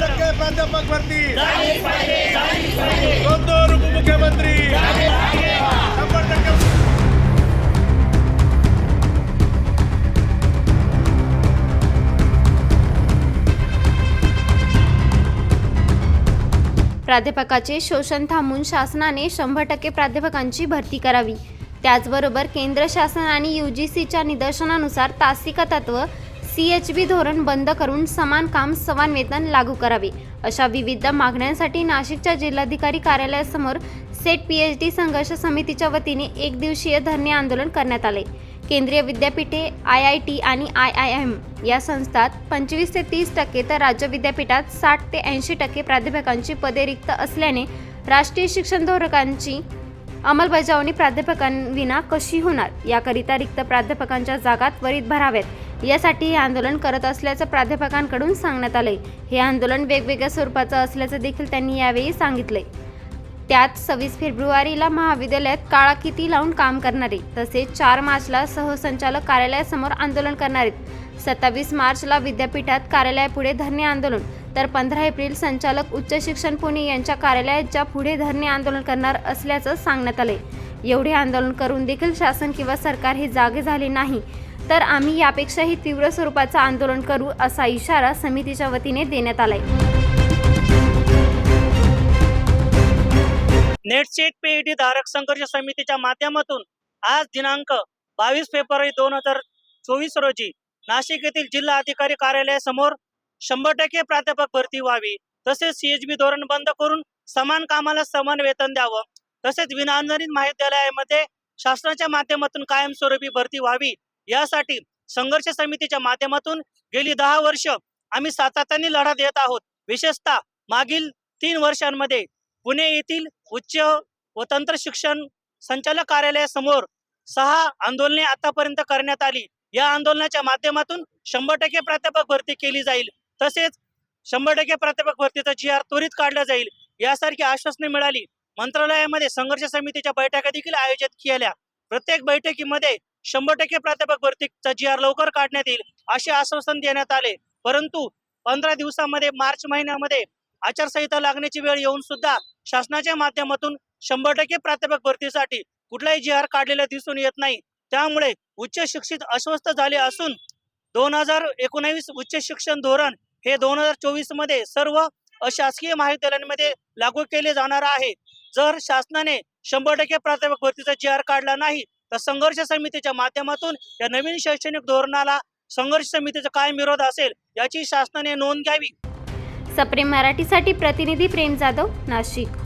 टक्के प्राध्यापक भरती. दोन दोन उपमुख्यमंत्री शंभर टक्के. प्राध्यापकाचे शोषण थांबवून शासनाने शंभर टक्के प्राध्यापकांची भरती करावी. त्याचबरोबर केंद्र शासन आणि यू जी सीच्या निदर्शनानुसार तासिका तत्व सी एच बी धोरण बंद करून समान काम समान वेतन लागू करावे. अशा विविध मागण्यांसाठी नाशिकच्या जिल्हाधिकारी कार्यालयासमोर सेट पी एच डी संघर्ष समितीच्या वतीने एक दिवसीय धरणे आंदोलन करण्यात आले. केंद्रीय विद्यापीठे आय आय टी आणि आय आय एम या संस्थात पंचवीस ते तीस टक्के तर राज्य विद्यापीठात साठ ते ऐंशी टक्के प्राध्यापकांची पदे रिक्त असल्याने राष्ट्रीय शिक्षण धोरणांची अंमलबजावणी प्राध्यापकांविना कशी होणार? याकरिता रिक्त प्राध्यापकांच्या जागा त्वरित भराव्यात. यासाठी हे आंदोलन करत असल्याचं प्राध्यापकांकडून सांगण्यात आलंय. हे आंदोलन वेगवेगळ्या स्वरूपाचं असल्याचं देखील त्यांनी यावेळी सांगितलंय. त्यात सव्वीस फेब्रुवारीला महाविद्यालयात काळा किती लावून काम करणारे तसेच चार मार्चला सहसंचालक कार्यालयासमोर आंदोलन करणारे. सत्तावीस मार्चला विद्यापीठात कार्यालयापुढे धरणे आंदोलन तर पंधरा एप्रिल संचालक उच्च शिक्षण पुणे यांच्या कार्यालयाच्या पुढे धरणे आंदोलन करणार असल्याचं सांगण्यात आले एवढे आंदोलन करून देखील शासन किंवा सरकार हे जागे झाले नाही. तर आम्ही यापेक्षाही तीव्र स्वरूपाचं आंदोलन करू असा इशारा समितीच्या वतीने देण्यात आलाय. नेटसेट पीईटी धारक संघर्ष समितीच्या माध्यमातून आज दिनांक बावीस फेब्रुवारी दोन हजार चोवीस रोजी नाशिक येथील जिल्हा अधिकारी कार्यालयासमोर शंभर टक्के प्राध्यापक भरती व्हावी तसेच सीएचबी धोरण बंद करून समान कामाला समान वेतन द्यावं तसेच विनाअनुदानित महाविद्यालयामध्ये शासनाच्या माध्यमातून कायमस्वरूपी भरती व्हावी यासाठी संघर्ष समितीच्या माध्यमातून गेली दहा वर्ष आम्ही सातत्याने लढा देत आहोत. विशेषतः मागील तीन वर्षांमध्ये पुणे येथील उच्च व तंत्र शिक्षण संचालक कार्यालयासमोर सहा आंदोलने आतापर्यंत करण्यात आली. या आंदोलनाच्या माध्यमातून शंभर टक्के प्राध्यापक भरती केली जाईल. तसेच शंभर टक्के प्राध्यापक भरतीचा जी आर त्वरित काढला जाईल यासारखी आश्वासने मिळाली. मंत्रालयामध्ये संघर्ष समितीच्या बैठका देखील आयोजित केल्या. प्रत्येक बैठकीमध्ये शंभर टक्के प्राध्यापक भरतीचा जी आर लवकर काढण्यात येईल असे आश्वासन देण्यात आले. परंतु पंधरा दिवसामध्ये मार्च महिन्यामध्ये आचारसंहिता लागण्याची वेळ येऊन सुद्धा शासनाच्या माध्यमातून शंभर टक्के प्राध्यापक भरतीसाठी कुठलाही जी आर काढलेला दिसून येत नाही. त्यामुळे उच्च शिक्षित अस्वस्थ झाले असून दोन हजार एकोणावीस उच्च शिक्षण धोरण हे दोन हजार चोवीसमध्ये सर्व अशासकीय महाविद्यालयांमध्ये लागू केले जाणार आहे. जर शासनाने शंभर टक्के प्राध्यापक भरतीचा जी आर काढला नाही तर संघर्ष समितीच्या माध्यमातून या नवीन शैक्षणिक धोरणाला संघर्ष समितीचा काय विरोध असेल याची शासनाने नोंद घ्यावी. सप्रेम मराठीसाठी प्रतिनिधी प्रेम जाधव नाशिक.